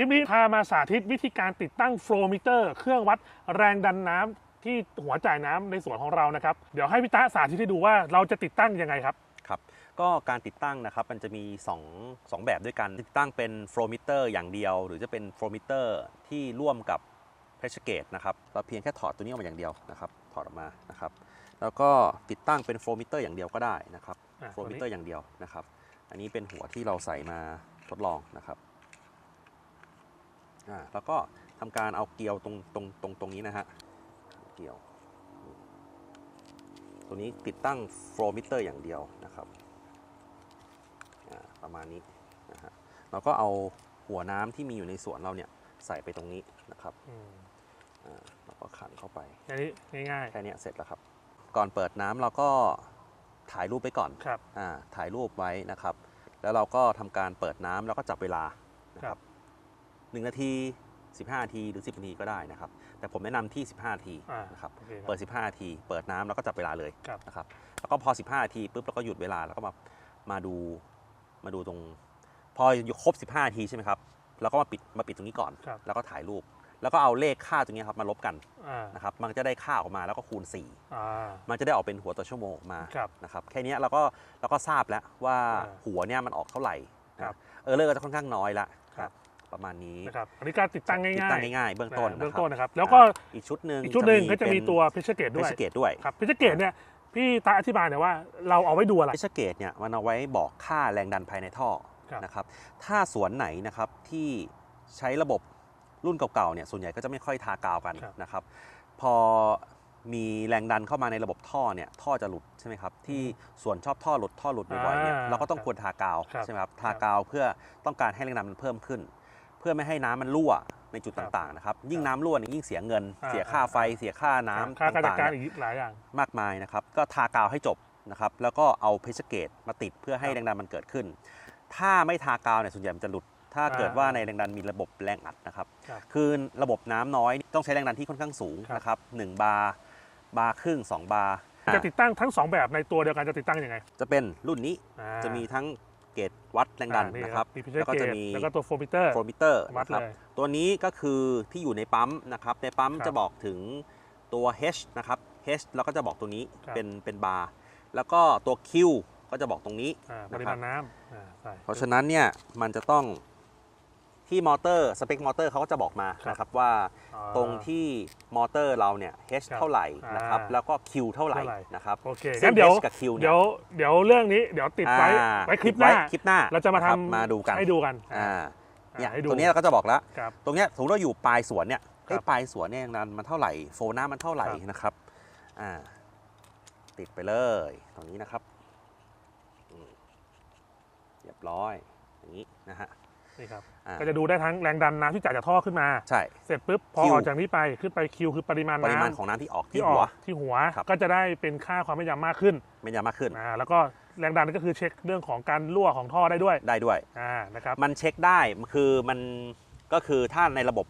ลิปนี้พามาสาธิตวิธีการติดตั้งโฟลมิเตอร์ เครื่องวัดแรงดันน้ำที่หัวจ่ายน้ำในสวนของเรานะครับ เดี๋ยวให้พี่ตาสาธิตให้ดูว่าเราจะติดตั้งยังไงครับครับก็การติดตั้งนะครับมันจะมี 2 2 แบบด้วยกันติดตั้งเป็นโฟลมิเตอร์อย่างเดียว หรือจะเป็นโฟลมิเตอร์ที่ร่วมกับเพรสเกตนะครับเราเพียงแค่ถอดตัวนี้ออกมาอย่างเดียวนะครับถอดออกมานะครับแล้วก็ติดตั้งเป็นโฟลมิเตอร์อย่างเดียวก็ได้นะครับอะโฟลมิเตอร์อย่างเดียวนะครับ อันนี้เป็นหัวที่เราใส่มาทดลองนะครับ อ่าแล้วก็ทำการเอาเกลียวตรงตรงตรงตรงนี้นะฮะเกลียว ตัวนี้ติดตั้งโฟลมิเตอร์อย่างเดียวนะครับอ่าประมาณนี้นะฮะเราก็เอาหัวน้ำที่มีอยู่ในสวนเราเนี่ยใส่ไปตรงนี้นะครับอืมอ่าแล้วก็ขันเข้าไปอันนี้ง่ายแค่เนี้ยเสร็จแล้วครับ ก่อนเปิดน้ำเราก็ถ่ายรูปไปก่อนๆครับอ่าถ่ายรูปไว้นะครับ แล้วเราก็ทำการเปิดน้ำแล้วก็จับเวลานะคครัรับ บหนึ่งนาที 15นาทีหรือ 10นาทีก็ได้นะครับ แต่ผมแนะนำที่ 15นาทีอ่านะครับ โอเคครับเปิด 15นาที เปิดน้ำแล้วก็จับเวลาเลยครับ นะครับ แล้วก็พอ 15นาทีปุ๊บเราก็หยุดเวลาแล้วก็มา มาดู มาดูตรง พอครบ 15นาทีใช่ไหมครับ แล้วก็มาปิด มาปิดตรงนี้ก่อน ครับ แล้วก็ถ่ายรูป แล้วก็เอาเลขค่าตรงนี้ครับมาลบกันอ่านะครับ มันจะได้ค่าออกมาแล้วก็คูณ 4 อ่า มันจะได้ออกเป็นหัวต่อชั่วโมงออกมาครับนะครับแค่เนี้ยเราก็เราก็ทราบแล้วว่าอ่าหัวเนี่ยมันออกเท่าไหร่ครับนะเออเลอร์ก็จะค่อนข้างน้อยละครับ ประมาณนี้นะครับอันนี้การติดตั้งง่ายๆติดตั้งง่ายๆเบื้องต้นเบื้องนะครับต้นนะครับแล้วก็อ่าอีกชุดหนึ่งอีกชุดหนึ่งก็จะมีตัวเพชรเกตด้ด้ววยยเพชรเกตด้วยครับเพชรเกตเนี่ยพี่ตาอธิบายหน่อยว่าเราเอาไว้ดูอะไรเพชรเกตเนี่ยมันเอาไว้บอกค่าแรงดันภายในท่อครับนะครับถ้าสวนไหนนะครับที่ใช้ระบบรุ่นเก่าๆเนี่ยส่วนใหญ่ก็จะไม่ค่อยทากาวกันครับนะครับ พอมีแรงดันเข้ามาในระบบท่อเนี่ยท่อจะหลุดใช่ไหมครับที่ส่วนชอบท่อหลุดท่อหลุดบ่อยๆเนี่ยอ่าเราก็ต้องควรทากาวครับใช่ไหมครับครัทาบกาวเพื่อต้องการให้แรงดันมันเพิ่มขึ้น เพื่อไม่ให้น้ำมันรั่วในจุดครับต่างๆนะครับ ยิ่งน้ำรั่วเนี่ยยิ่งเสียเงิน อ่า เสียค่าไฟ เสียค่าน้ำค่าการจัดต่างๆการเนี่ยอีกหลายอย่าง มากมายนะครับ ก็ทากาวให้จบนะครับ แล้วก็เอาเพชรเกตมาติดเพื่อให้ครับแรงดันมันเกิดขึ้น ถ้าไม่ทากาวเนี่ยส่วนใหญ่มันจะหลุด ถ้าอ่าเกิดว่าในแรงดันมีระบบแรงอัดนะครับ ครับคือระบบน้ำน้อยต้องใช้แรงดันที่ค่อนข้างสูงครับ นะครับหนึ่งบาร์บาร์ครึ่งสองบาร์จะติดตั้งทั้งสองแบบในตัวเดียวกันจะติดตั้งยังไงจะเป็นรุ่นนี้ อ่า จะมีทั้ง เกตวัดแรงดันอ่านะครับมีเพชรแล้วก็เกจะตมีแล้วก็ตัวโฟมิเตอร์โฟมิเตอร์วัดนะครับเลยตัวนี้ก็คือที่อยู่ในปั๊มนะครับในปั๊มครับจะบอกถึงตัว H นะครับ H แล้วก็จะบอกตัวนี้ครับเป็นเป็นบาร์แล้วก็ตัว Q ก็จะบอกตรงนี้อ่าปนะริครัมาบณน้ำอ่าใช่เพราะฉะนั้นเนี่ยมันจะต้อง ที่มอเตอร์สเปคมอเตอร์เขาก็จะบอกมาครับนะครับว่าอ่าตรงที่มอเตอร์เราเนี่ย H ครับเท่าไหร่นะครับอ่าแล้วก็ Q เท่าไหร่เท่าไหร่นะครับโอเคซึ่งั้นเดี๋ยว H กับ Q เนี่เดี๋ยยวเดี๋ยวเรื่องนี้เดี๋ยวติดไว้อ่าไว้คลิปติดหน้าคลิปหน้าเราจะมาทำครับมาดูกันให้ดูกันอ่าเนี่ยให้ดูตัวนี้เราก็จะบอกแล้วครับตรงเนี้ยสมมติเราอยู่ปลายสวนเนี่ยครับเอ้ยปลายสวนเนี่ยนั้นมันเท่าไหร่โฟน้ามันเท่าไหร่ครับนะครับอ่าติดไปเลยตรงนี้นะครับอืมเรียบร้อยอย่างนี้นะฮะ นี่ครับอ่า ก็จะดูได้ทั้งแรงดันน้ำที่จ่ายจากท่อขึ้นมา ใช่ เสร็จปุ๊บพอคิว ออกจากนี้ไปขึ้นไปคิวคือปริมาณปริมาณน้ำของน้ำที่ออกที่ที่อหัอวกที่หัวครับ ก็จะได้เป็นค่าความไม่ยำมากขึ้นไม่ยามากขึ้นอ่าแล้วก็แรงดันก็คือเช็คเรื่องของการรั่วของท่อได้ด้วยได้ด้วย อ่านะครับมันเช็คได้คือมันก็คือถ้าในระบบ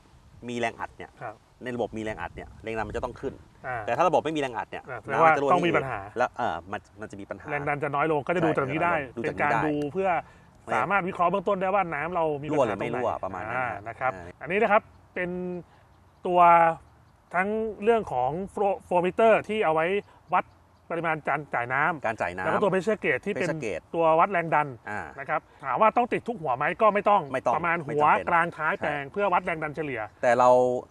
มีแรงอัดเนี่ยครับในระบบมีแรงอัดเนี่ยแรงดันมันจะต้องขึ้น อ่า แต่ถ้าระบบไม่มีแรงอัดเนี่ยอ่าแสดงว่าน้ำจะรั่วต้องมีที่ปัญหา แล้วเออมันมันจะมีปัญหา แรงดันจะน้อยลงก็จะดูใช่จากนี้ได้ดูเป็จากนนี้การได้ดูเพื่อ สามารถวิเคราะห์เบื้องต้นได้ว่าน้ำเรามีปัญรั่วหรืหาอไม่ตงไหนรั่วประมาณนั้นอ่นะนะครับอ่าอันนี้นะครับเป็นตัวทั้งเรื่องของโฟมิเตอร์ที่เอาไว้วัดปริมาณการจ่ายน้ำการจ่ายน้ำแล้วก็ตัวเพชเชอร์เกตที่เป็น pressure gauge ตัววัดแรงดันอ่านะครับถามว่าต้องติดทุกหัวไหมก็ไม่ต้องไม่ต้องประมาณไม่หัวจำเป็นกลางท้ายแปลงเพื่อวัดแรงดันเฉลี่ย แต่เรา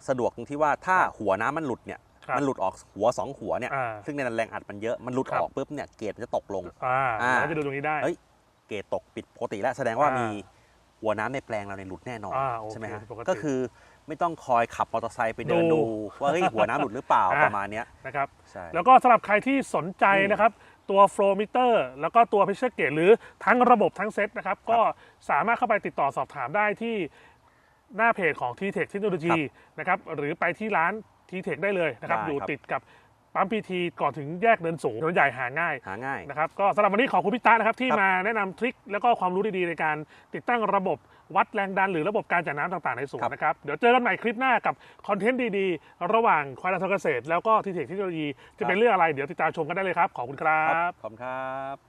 สะดวกตรงที่ว่าถ้าหัวน้ำมันหลุดเนี่ยครับมันหลุดออกหัวสองหัวเนี่ยอ่าซึ่งในนั้นแรงอัดมันเยอะมันหลุดครับออกปุ๊บเนี่ยเกรดมันจะตกลงอ่าอ่าเราก็จะดูตรงนี้ได้ เอ้ยเกรดตกปิดปกติแล้วแสดงว่าอ่ามีมีหัวน้ำในแปลงเราในยหลุดแน่นอนอ่าโอเคใช่ไหมฮะปกติก็คือไม่ต้องคอยขับมอเตอร์ไซค์ไปเดินดูดูว่าเฮ้ยหัวน้ำหลุดหรือเปล่าอ่าประมาณเนี้ยนะครับใช่แล้วก็สำหรับใครที่สนใจอืมนะครับตัวโฟลมิเตอร์แล้วก็ตัวเพชเชอร์เกตหรือทั้งระบบทั้งเซตนะครับ ก็สามารถเข้าไปติดต่อสอบถามได้ที่หน้าเพจของ t t e c h Technology นะครับหรือไปที่ร้าน t t e c h ได้เลยนะครับได้อยู่ครับติดกับ ปั๊มพีทีก่อนถึงแยกเดินสูงถนนใหญ่หาง่ายหาง่ายนะครับก็สำหรับวันนี้ขอบคุณพี่ตานะครับที่ครับมาแนะนำทริคแล้วก็ความรู้ดีๆในการติดตั้งระบบวัดแรงดันหรือระบบการจ่ายน้ำต่างๆในสวนครับนะครับเดี๋ยวเจอกันใหม่คลิปหน้ากับคอนเทนต์ดีๆ ระหว่างควายทางเกษตร แล้วก็ทีเทคเทคโนโลยีจะเป็นเรื่องอะไรเดี๋ยวติดตามชมกันได้เลยครับขอบคุณครัครับบขอบคุณครับ